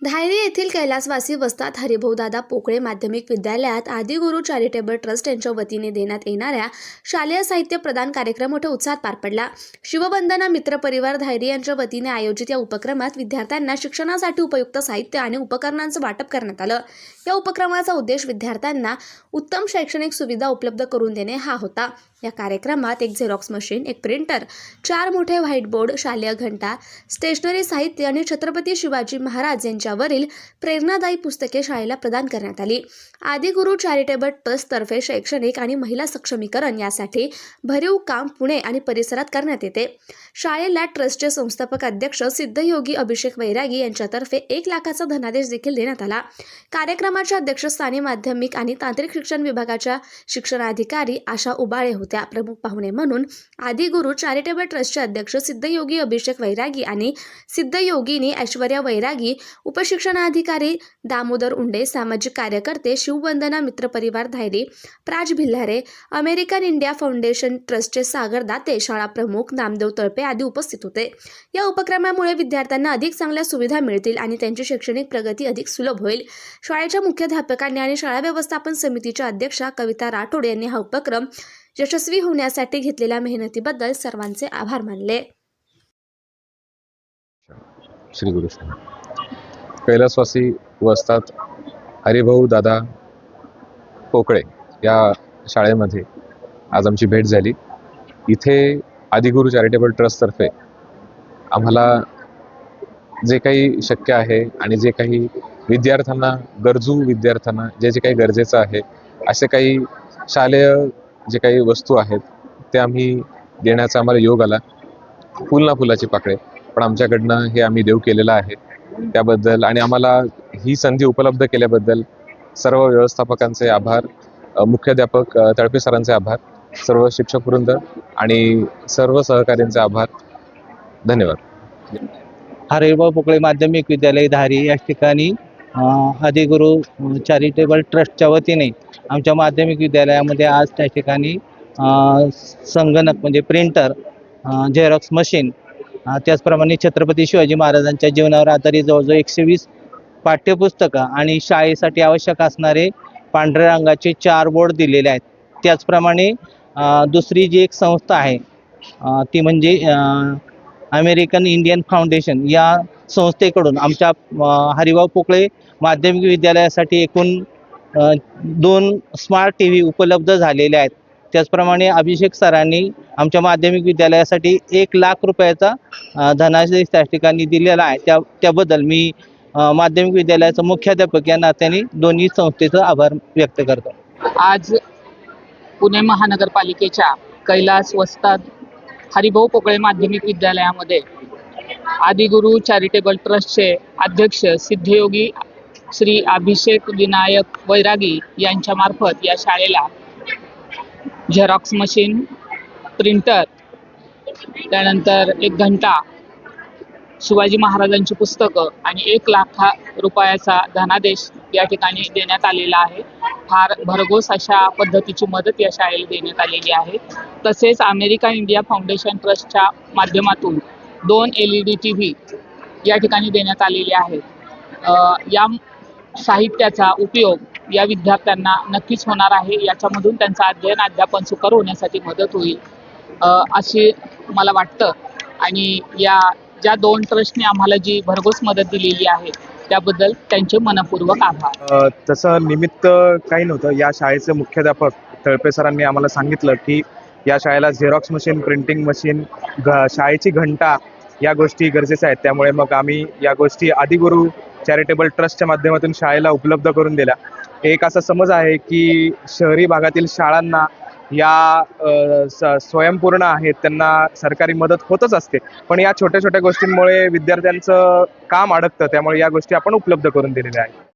धायरी येथील कैलासवासी वस्तात हरिभाऊदादा पोकळे माध्यमिक विद्यालयात आदिगुरु चॅरिटेबल ट्रस्ट यांच्या वतीने देण्यात येणाऱ्या शालेय साहित्य प्रदान कार्यक्रम मोठ्या उत्साहात पार पडला. शिववंदना मित्र परिवार धायरी यांच्या वतीने आयोजित या उपक्रमात विद्यार्थ्यांना शिक्षणासाठी उपयुक्त साहित्य आणि उपकरणांचं वाटप करण्यात आलं. या उपक्रमाचा उद्देश विद्यार्थ्यांना उत्तम शैक्षणिक सुविधा उपलब्ध करून देणे हा होता. या कार्यक्रमात एक झेरॉक्स मशीन एक प्रिंटर चार मोठे व्हाईट बोर्ड शालेय घंटा स्टेशनरी साहित्य आणि छत्रपती शिवाजी महाराज यांच्या यांच्यावरील प्रेरणादायी पुस्तके शाळेला प्रदान करण्यात आली. आदिगुरु चॅरिटेबल ट्रस्टतर्फे शैक्षणिक आणि महिला सक्षमीकरण यासाठी भरीव काम पुणे आणि परिसरात करण्यात येते. शाळेला ट्रस्टचे संस्थापक अध्यक्ष सिद्धयोगी अभिषेक वैरागी यांच्यातर्फे एक लाखाचा धनादेश देखील देण्यात आला. कार्यक्रमाच्या अध्यक्षस्थानी माध्यमिक आणि तांत्रिक शिक्षण विभागाच्या शिक्षणाधिकारी आशा उबाळे होत्या. प्रमुख पाहुणे म्हणून आदिगुरु चॅरिटेबल ट्रस्टचे अध्यक्ष सिद्धयोगी अभिषेक वैरागी आणि सिद्धयोगिनी ऐश्वर्या वैरागी उपशिक्षणाधिकारी दामोदर उंडे सामाजिक कार्यकर्ते शिववंदना मित्रपरिवार Dhayari Praj Bhillare American India foundation ट्रस्टचे सागर दाते शाळा प्रमुख नामदेव तळपे आदी उपस्थित होते. या उपक्रमामुळे विद्यार्थ्यांना अधिक चांगल्या सुविधा मिळतील आणि त्यांची शैक्षणिक प्रगती अधिक सुलभ होईल. शाळेच्या मुख्याध्यापकांनी आणि शाळा व्यवस्थापन समितीच्या अध्यक्षा कविता राठोड यांनी हा उपक्रम यशस्वी होण्यासाठी घेतलेल्या मेहनतीबद्दल सर्वांचे आभार मानले. श्री गुरु कैलासवासी वसतात हरिभाऊ दादा पोकळे या शाळेमध्ये आज आमची भेट झाली. इथे आदिगुरू चॅरिटेबल ट्रस्टतर्फे आम्हाला जे काही शक्य आहे आणि जे काही विद्यार्थ्यांना गरजू विद्यार्थ्यांना जे जे काही गरजेचं आहे असे काही शालेय जे काही वस्तू आहेत ते आम्ही देण्याचा आम्हाला योग आला. फुल ना फुलाची पाकळे. पण आमच्याकडनं हे आम्ही देव केलेलं आहे. त्याबद्दल आणि आम्हाला ही संधी उपलब्ध केल्याबद्दल सर्व व्यवस्थापकांचे आभार मुख्याध्यापक तळपे सरांचे आभार सर्व शिक्षक वृंद आणि सर्व सहकार्यांचे आभार. धन्यवाद. हरिभाऊ पोकळे माध्यमिक विद्यालय धारी या ठिकाणी आदिगुरु चॅरिटेबल ट्रस्टच्या वतीने आमच्या माध्यमिक विद्यालयामध्ये आज त्या ठिकाणी संगणक म्हणजे प्रिंटर झेरॉक्स मशीन त्याचप्रमाणे छत्रपती शिवाजी महाराजांच्या जीवनावर आधारित जवळजवळ एकशे वीस पाठ्यपुस्तकं आणि शाळेसाठी आवश्यक असणारे पांढऱ्या रंगाचे चार बोर्ड दिलेले आहेत. त्याचप्रमाणे दुसरी जी एक संस्था आहे ती म्हणजे अमेरिकन इंडियन फाउंडेशन या संस्थेकडून आमच्या हरिभाऊ पोकळे माध्यमिक विद्यालयासाठी एकूण दोन स्मार्ट टी व्ही उपलब्ध झालेले आहेत. त्याचप्रमाणे अभिषेक सरांनी आमच्या माध्यमिक विद्यालयासाठी एक लाख रुपयाचा धनादेश त्या ठिकाणी दिलेला आहे. त्या त्याबद्दल मी माध्यमिक विद्यालयाचा मुख्याध्यापक या नात्याने दोन्ही संस्थेचं आभार व्यक्त करतो. आज पुणे महानगरपालिकेच्या कैलास वस्ताद हरिभाऊ पोकळे माध्यमिक विद्यालयामध्ये आदिगुरु चॅरिटेबल ट्रस्टचे अध्यक्ष सिद्धयोगी श्री अभिषेक विनायक वैरागी यांच्यामार्फत या शाळेला झेरॉक्स मशीन प्रिंटर त्यानंतर एक घंटा शिवाजी महाराजांची पुस्तकं आणि एक लाख रुपयाचा धनादेश या ठिकाणी देण्यात आलेला आहे. फार भरघोस अशा पद्धतीची मदत या शाळेला देण्यात आलेली आहे. तसेच अमेरिका इंडिया फाउंडेशन ट्रस्टच्या माध्यमातून दोन L E D T V या ठिकाणी देण्यात आलेले आहेत या साहित्याचा उपयोग या विद्यार्थ्यांना नक्कीच होणार आहे. याच्यामधून त्यांचं अध्ययन अध्यापन सुकर होण्यासाठी मदत होईल अ, अशी मला वाटतं. आणि या ज्या दोन ट्रस्टने आम्हाला जी भरघोस मदत दिलेली आहे त्याबद्दल त्यांचे मनपूर्वक आभार. तसं निमित्त काही नव्हतं. या शाळेचे मुख्याध्यापक तळपे सरांनी आम्हाला सांगितलं की या शाळेला झेरॉक्स मशीन प्रिंटिंग मशीन घ शाळेची घंटा या गोष्टी गरजेच्या आहेत. त्यामुळे मग आम्ही या गोष्टी आदिगुरु चॅरिटेबल ट्रस्टच्या माध्यमातून शाळेला उपलब्ध करून दिल्या. एक असा समज आहे की शहरी भागातील शाळांना या स्वयंपूर्ण आहेत त्यांना सरकारी मदत होतच असते. पण या छोट्या छोट्या गोष्टींमुळे विद्यार्थ्यांचं काम अडकतं त्यामुळे या गोष्टी आपण उपलब्ध करून दिलेल्या आहेत.